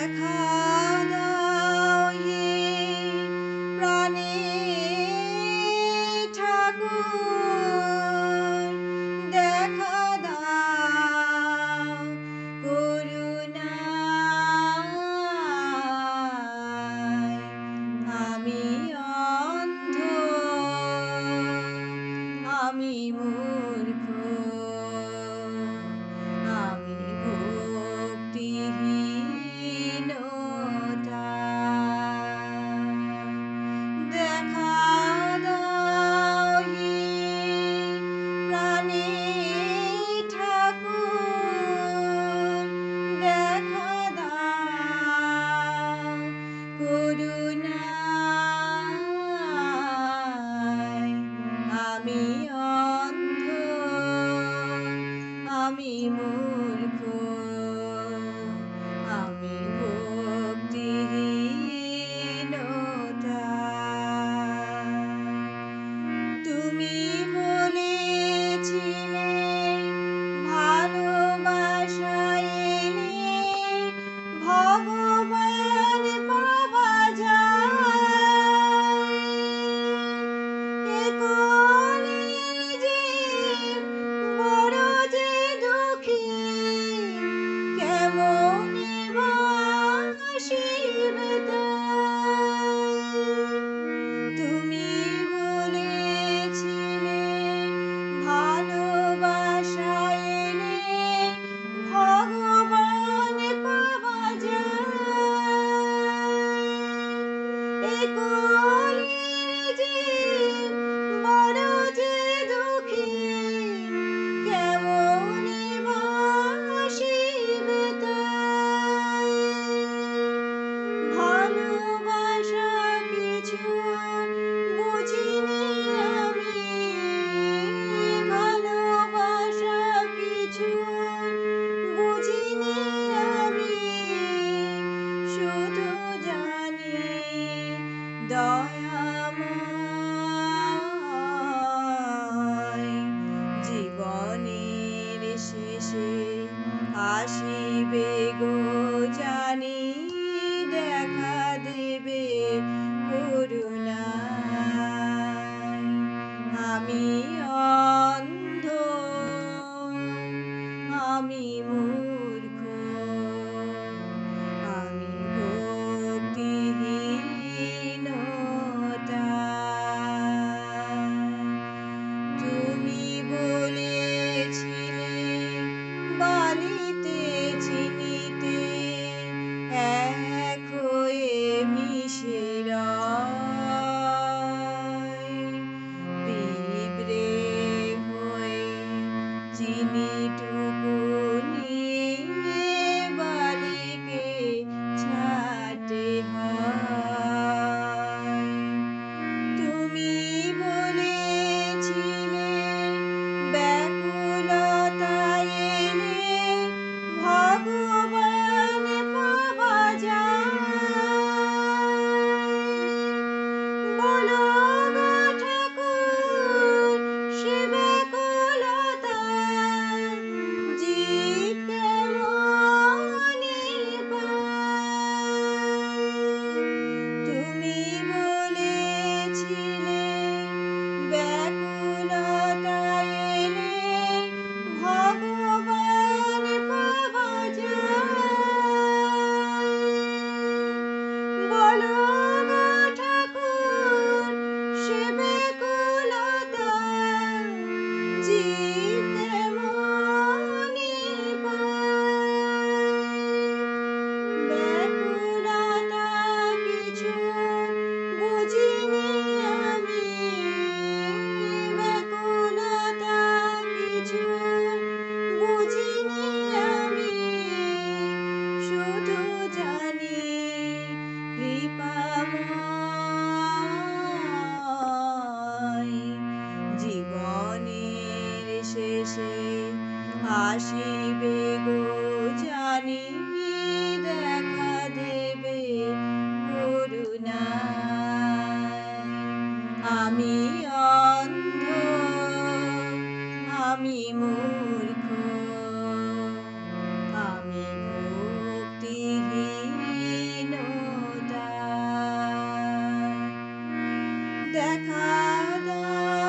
like high. আমি অন্ধ আমি মূ আসিবে গো জানি দেখা দেবে করুণা। আমি অন্ধ আমি মুখ redeeming. আসিবে গো জানি দেখা দেবে করুণা আমি অন্ধ আমি মূর্খ আমি মুক্তিহীন দেখা দা